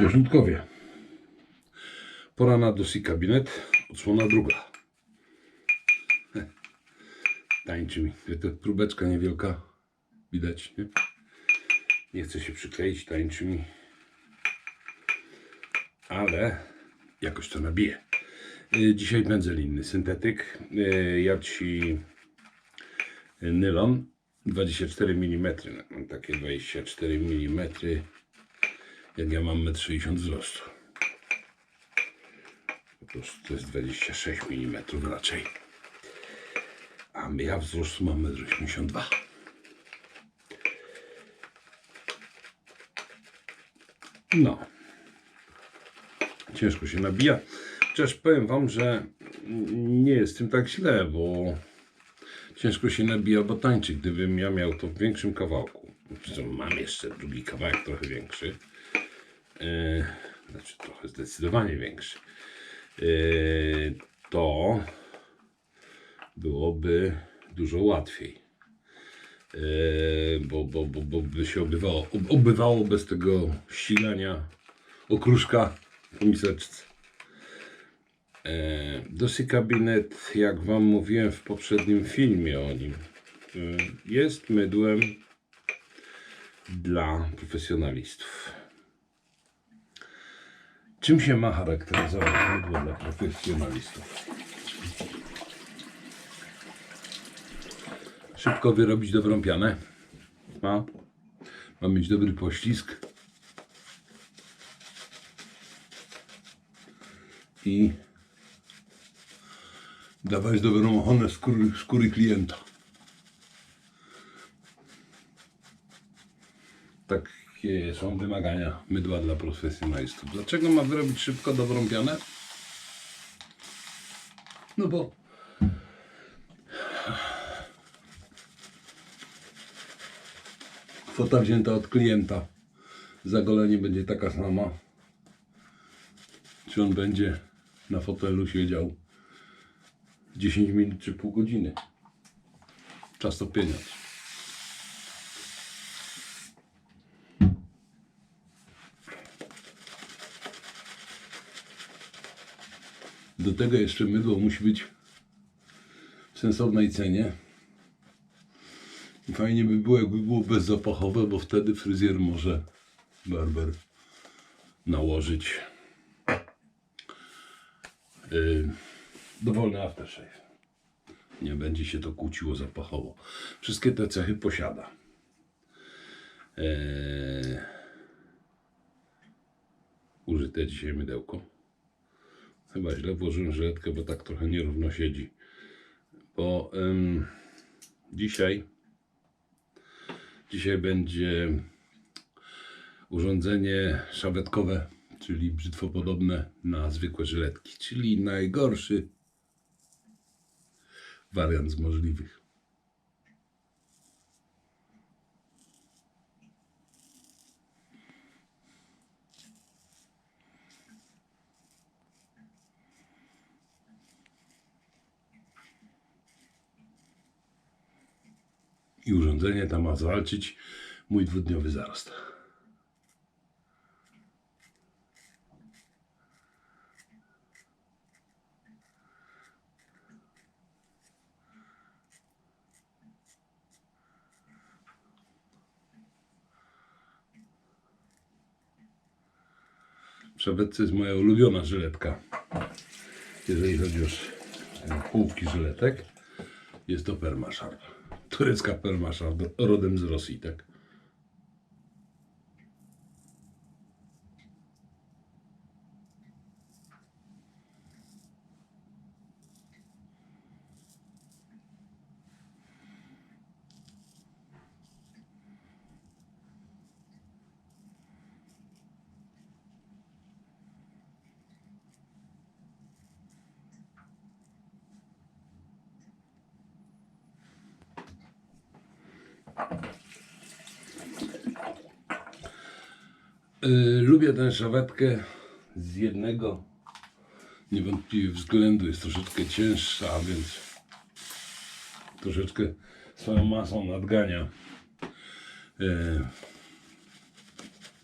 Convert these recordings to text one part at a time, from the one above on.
Ludkowie. Pora na dosyć kabinet, odsłona druga. Tańczy mi. To próbeczka niewielka. Widać, nie? Nie chce się przykleić, tańczy mi. Ale jakoś to nabije. Y, Dzisiaj pędzel inny, syntetyk. Y, Ja ci nylon 24 mm. Mam takie 24 mm jak ja mam 1,60 m wzrostu. Po prostu to jest 26 mm raczej. A ja wzrostu mam 1,82 m. No. Ciężko się nabija. Chociaż powiem wam, że nie jest tym tak źle, bo ciężko się nabija, bo tańczy. Gdybym ja miał to w większym kawałku. Mam jeszcze drugi kawałek trochę większy. Yy, znaczy trochę zdecydowanie większy, yy, to byłoby dużo łatwiej. Yy, bo, bo, bo, bo by się obywało, ob- obywało bez tego ścigania okruszka po miseczce. Yy, Dosy kabinet, jak Wam mówiłem w poprzednim filmie o nim, jest mydłem dla profesjonalistów. Czym się ma charakteryzować mydło dla profesjonalistów? Szybko wyrobić dobrą pianę. Ma. Ma mieć dobry poślizg. I dawać dobrą ochronę skóry, skóry klienta. Takie są wymagania mydła dla profesjonalistów. Dlaczego ma wyrobić szybko dobrą pianę? No bo kwota wzięta od klienta za golenie będzie taka sama. Czy on będzie na fotelu siedział 10 minut czy pół godziny. Czas to pieniądz. Do tego jeszcze mydło musi być w sensownej cenie. I fajnie by było, jakby było bezzapachowe, bo wtedy fryzjer może, barber, nałożyć yy, dowolny aftershave. Nie będzie się to kłóciło zapachowo. Wszystkie te cechy posiada. Eee, użyte dzisiaj mydełko. Chyba źle włożyłem żyletkę, bo tak trochę nierówno siedzi. Bo em, dzisiaj dzisiaj będzie urządzenie szawetkowe, czyli brzytwopodobne na zwykłe żyletki, czyli najgorszy wariant z możliwych. I urządzenie to ma zwalczyć mój dwudniowy zarost. W szabetce jest moja ulubiona żyletka. Jeżeli chodzi o półki żyletek, jest to Permaszar. Turecka Permaszar, rodem z Rosji, tak? Yy, lubię tę szawetkę z jednego niewątpliwie względu. Jest troszeczkę cięższa, a więc troszeczkę swoją masą nadgania yy,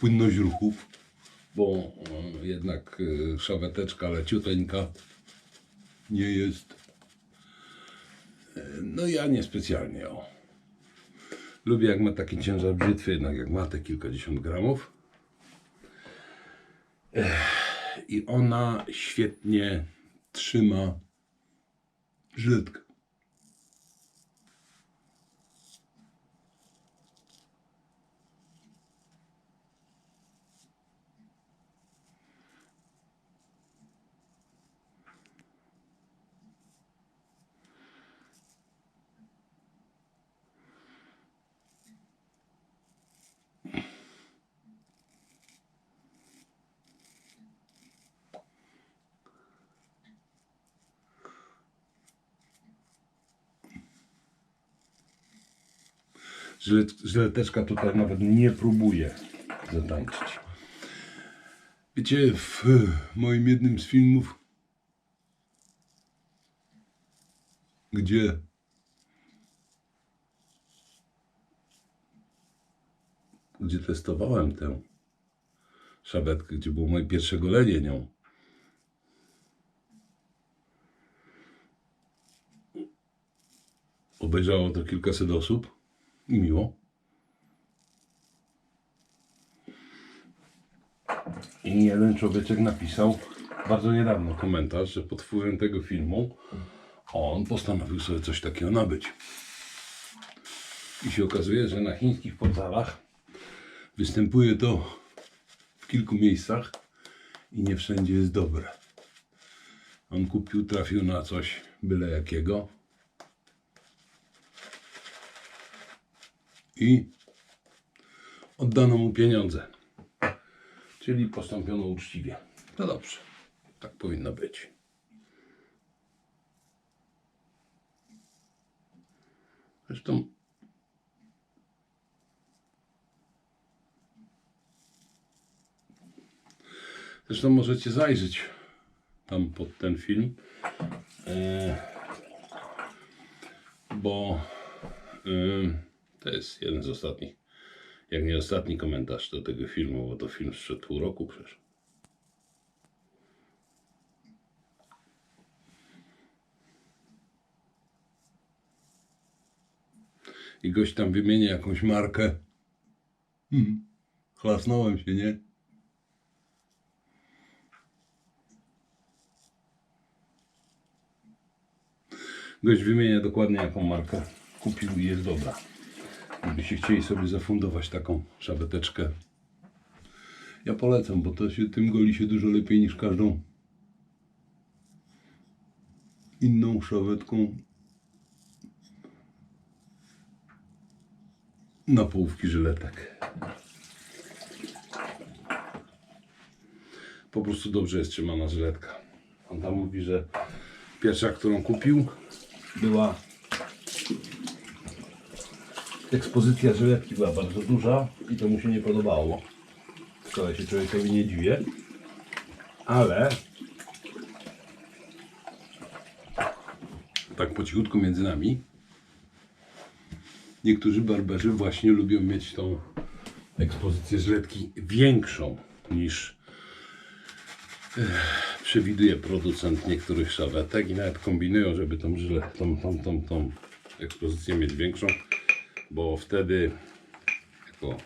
płynność ruchów. bo e, jednak e, szaweteczka leciuteńka nie jest. E, No ja niespecjalnie. O. Lubię jak ma taki ciężar brzytwy, jednak jak ma te kilkadziesiąt gramów. I ona świetnie trzyma żyletkę. Żylet, żyleteczka tutaj nawet nie próbuje zatańczyć. Wiecie, w moim jednym z filmów, gdzie gdzie testowałem tę szabetkę, gdzie było moje pierwsze golenie nią. Obejrzało to kilkaset osób. I miło. I jeden człowieczek napisał bardzo niedawno komentarz, że pod wpływem tego filmu on postanowił sobie coś takiego nabyć. I się okazuje, że na chińskich portalach występuje to w kilku miejscach i nie wszędzie jest dobre. On kupił, trafił na coś byle jakiego i oddano mu pieniądze. Czyli postąpiono uczciwie. No dobrze, tak powinno być. Zresztą Zresztą możecie zajrzeć tam pod ten film, e, bo e, to jest jeden z ostatnich, jak nie ostatni komentarz do tego filmu, bo to film sprzed pół roku przecież. I gość tam wymienia jakąś markę. Hmm. Chlasnąłem się, nie? Gość wymienia dokładnie jaką markę kupił i jest dobra. Gdybyście chcieli sobie zafundować taką szabeteczkę, ja polecam, bo to się tym goli się dużo lepiej niż każdą inną szawetką na połówki żyletek. Po prostu dobrze jest trzymana żyletka. On tam mówi, że pierwsza, którą kupił, była ekspozycja żyletki była bardzo duża i to mu się nie podobało. Wcale się człowiekowi nie dziwię. Ale tak po cichutku między nami niektórzy barberzy właśnie lubią mieć tą ekspozycję żyletki większą niż eh, przewiduje producent niektórych szawetek i nawet kombinują, żeby tą, żyle, tą, tą, tą, tą ekspozycję mieć większą, bo wtedy jako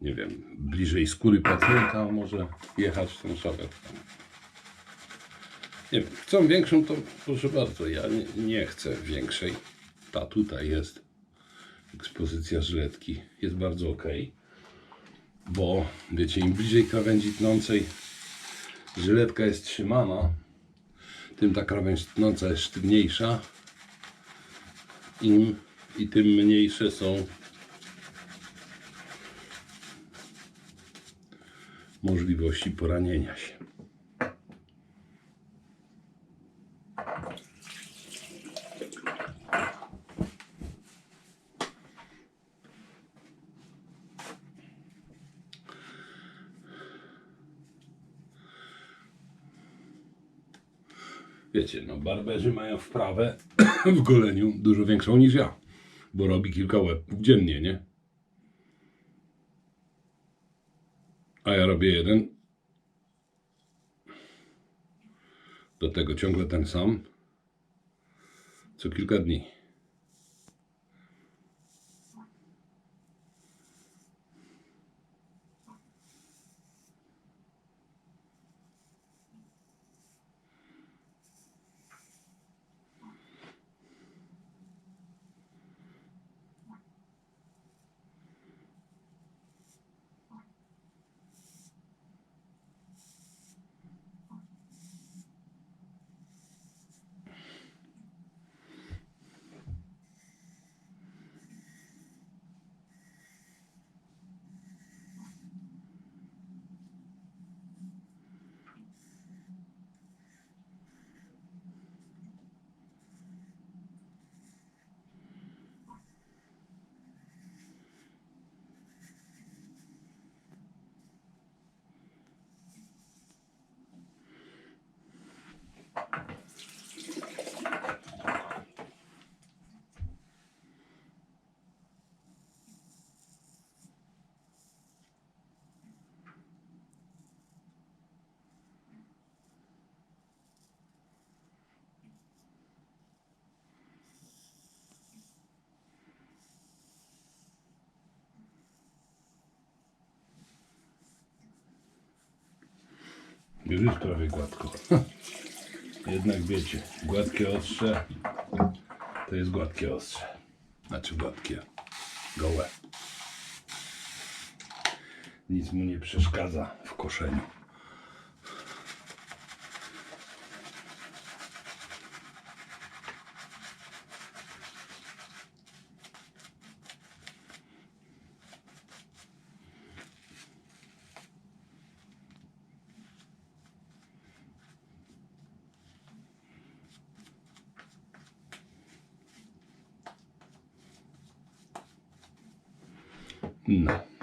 nie wiem, bliżej skóry pacjenta może jechać tą szawetką. Nie wiem, chcą większą, to proszę bardzo, ja nie, nie chcę większej. Ta tutaj jest ekspozycja żyletki, jest bardzo ok, bo wiecie, im bliżej krawędzi tnącej żyletka jest trzymana, tym ta krawędź tnąca jest sztywniejsza im, i tym mniejsze są możliwości poranienia się. Wiecie, no barberzy mają wprawę w goleniu dużo większą niż ja, bo robi kilka łebków dziennie, nie? A ja robię jeden. Do tego ciągle ten sam. Co kilka dni. Już jest prawie gładko. Jednak wiecie, gładkie ostrze to jest gładkie ostrze. Znaczy gładkie, gołe. Nic mu nie przeszkadza w koszeniu. No. Aż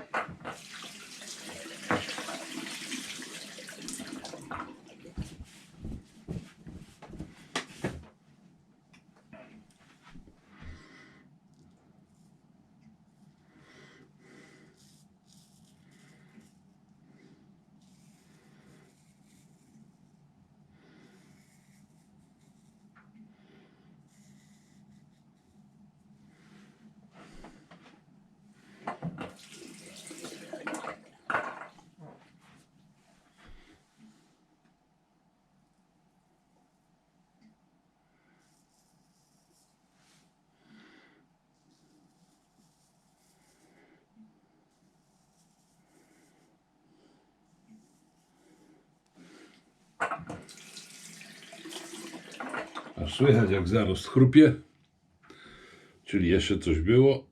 słychać jak zarost chrupie. Czyli jeszcze coś było.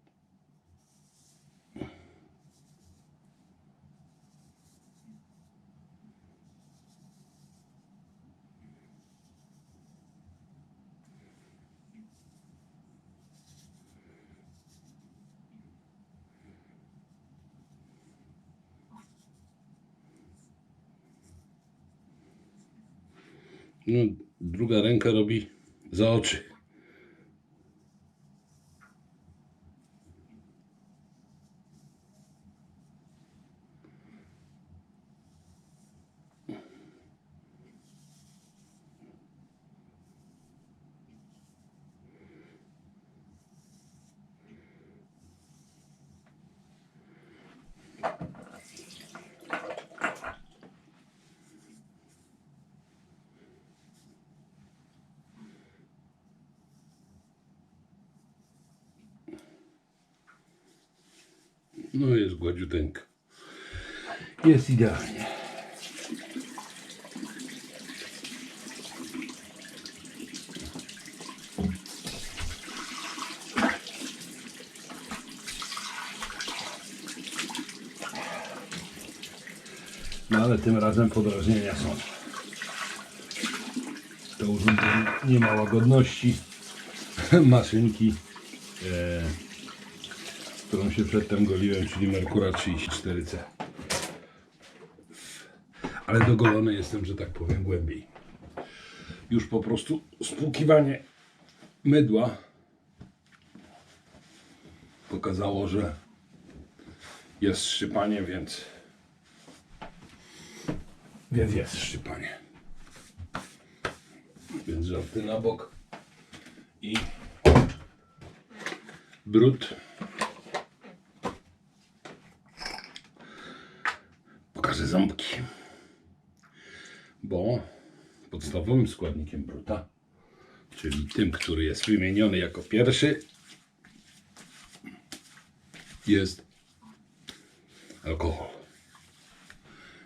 No, druga ręka robi za. No jest gładziuteńka. Jest idealnie. No ale tym razem podrażnienia są. To urządzenie nie ma łagodności. Maszynki. E, się przedtem goliłem, czyli Merkura 34C. Ale dogolony jestem, że tak powiem, głębiej. Już po prostu spłukiwanie mydła pokazało, że jest szczypanie, więc więc jest szczypanie. żarty na bok. I brud. Pokażę ząbki. Bo podstawowym składnikiem bruta, czyli tym, który jest wymieniony jako pierwszy, jest alkohol.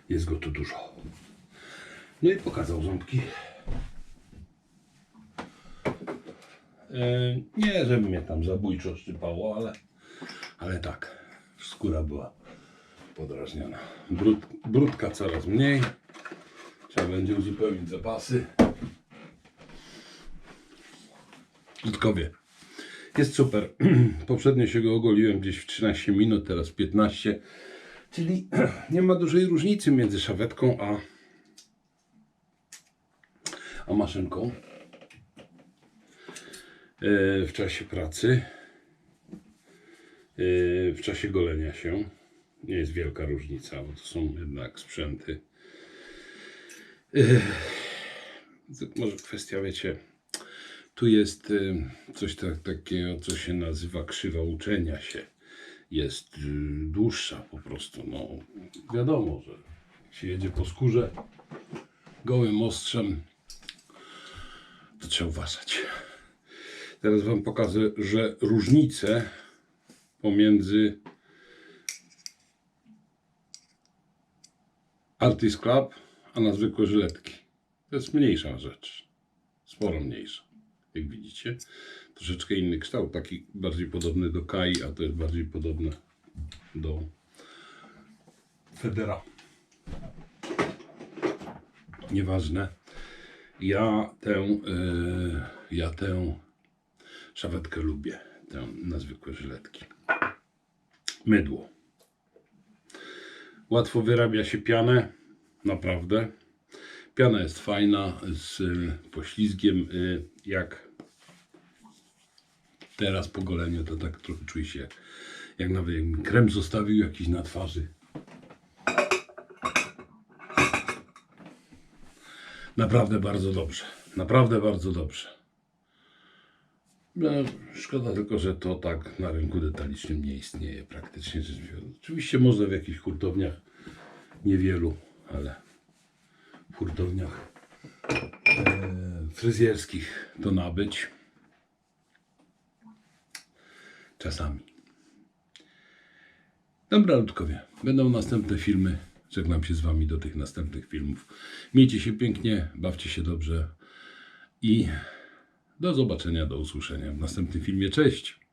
Jest go tu dużo. No i pokazał ząbki. E, nie, żeby mnie tam zabójczo szczypało, ale, ale tak, skóra była podrażniona. Brud, brudka coraz mniej. Trzeba będzie uzupełnić zapasy. Brudkowie. Jest super. Poprzednio się go ogoliłem gdzieś w 13 minut, teraz 15. Czyli nie ma dużej różnicy między szawetką a, a maszynką e, w czasie pracy. E, W czasie golenia się nie jest wielka różnica, bo to są jednak sprzęty. To Może kwestia, wiecie, tu jest e, coś tak, takiego, co się nazywa krzywa uczenia się. Jest y, dłuższa po prostu. No, wiadomo, że jak się jedzie po skórze gołym ostrzem, to trzeba uważać. Teraz Wam pokażę, że różnice pomiędzy Artist Club a na zwykłe żyletki. To jest mniejsza rzecz. Sporo mniejsza. Jak widzicie. Troszeczkę inny kształt, taki bardziej podobny do Kai, a to jest bardziej podobne do Federa. Nieważne. Ja tę, e, ja tę szawetkę lubię. Tę na zwykłe żyletki. Mydło. Łatwo wyrabia się pianę. Naprawdę. Piana jest fajna, z y, poślizgiem. y, Jak teraz po goleniu, to tak trochę czuję się jak, nawet jakbym krem zostawił jakiś na twarzy. Naprawdę bardzo dobrze. Naprawdę bardzo dobrze. No, szkoda tylko, że to tak na rynku detalicznym nie istnieje praktycznie. Oczywiście może w jakichś hurtowniach, niewielu, ale w hurtowniach e, fryzjerskich to nabyć. Czasami. Dobra, ludkowie. Będą następne filmy. Żegnam się z Wami do tych następnych filmów. Miejcie się pięknie, bawcie się dobrze i do zobaczenia, do usłyszenia w następnym filmie. Cześć!